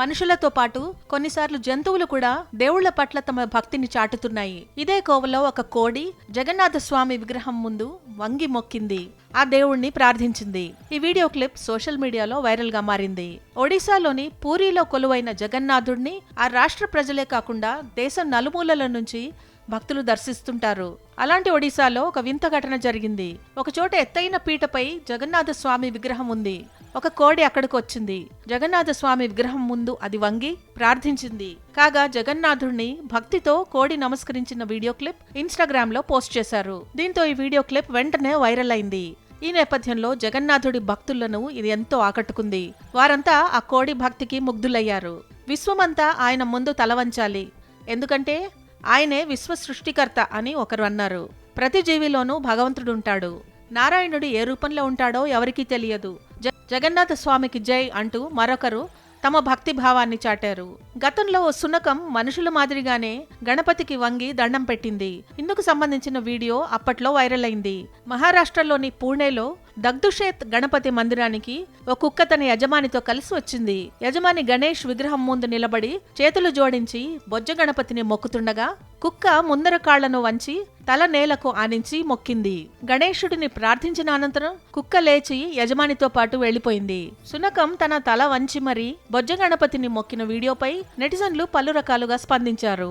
మనుషులతో పాటు కొన్నిసార్లు జంతువులు కూడా దేవుళ్ళ పట్ల తమ భక్తిని చాటుతున్నాయి. ఇదే కోవలో ఒక కోడి జగన్నాథ స్వామి విగ్రహం ముందు వంగి మొక్కింది. ఆ దేవుణ్ణి ప్రార్థించింది. ఈ వీడియో క్లిప్ సోషల్ మీడియాలో వైరల్గా మారింది. ఒడిశాలోని పూరిలో కొలువైన జగన్నాథుడిని ఆ రాష్ట్ర ప్రజలే కాకుండా దేశం నలుమూలల నుంచి భక్తులు దర్శిస్తుంటారు. అలాంటి ఒడిశాలో ఒక వింత ఘటన జరిగింది. ఒక చోట ఎత్తైన పీటపై జగన్నాథ స్వామి విగ్రహం ఉంది. ఒక కోడి అక్కడికి వచ్చింది జగన్నాథ స్వామి విగ్రహం ముందు అది వంగి ప్రార్థించింది. కాగా జగన్నాథుడిని భక్తితో కోడి నమస్కరించిన వీడియో క్లిప్ ఇన్స్టాగ్రామ్లో పోస్ట్ చేశారు. దీంతో ఈ వీడియో క్లిప్ వెంటనే వైరల్ అయింది. ఈ నేపథ్యంలో జగన్నాథుడి భక్తులను ఇది ఎంతో ఆకట్టుకుంది. వారంతా ఆ కోడి భక్తికి ముగ్ధులయ్యారు. విశ్వమంతా ఆయన ముందు తలవంచాలి ఎందుకంటే ఆయనే విశ్వ సృష్టికర్త అని ఒకరు అన్నారు. ప్రతి జీవిలోనూ భగవంతుడు ఉంటాడు నారాయణుడు ఏ రూపంలో ఉంటాడో ఎవరికీ తెలియదు. జగన్నాథ స్వామికి జై అంటూ మరొకరు తమ భక్తి భావాన్ని చాటారు. గతంలో ఓ సునకం మనుషుల మాదిరిగానే గణపతికి వంగి దండం పెట్టింది. ఇందుకు సంబంధించిన వీడియో అప్పట్లో వైరల్ అయింది. మహారాష్ట్రలోని పూణేలో దగ్దుషేత్ గణపతి మందిరానికి ఓ కుక్క తన యజమానితో కలిసి వచ్చింది. యజమాని గణేష్ విగ్రహం ముందు నిలబడి చేతులు జోడించి బొజ్జ గణపతిని మొక్కుతుండగా కుక్క ముందర కాళ్ళను వంచి తల నేలకు ఆనించి మొక్కింది. గణేశుడిని ప్రార్థించిన అనంతరం కుక్క లేచి యజమానితో పాటు వెళ్ళిపోయింది సునకం తన తల వంచి మరీ బొజ్జ గణపతిని మొక్కిన వీడియోపై నెటిజన్లు పలు రకాలుగా స్పందించారు.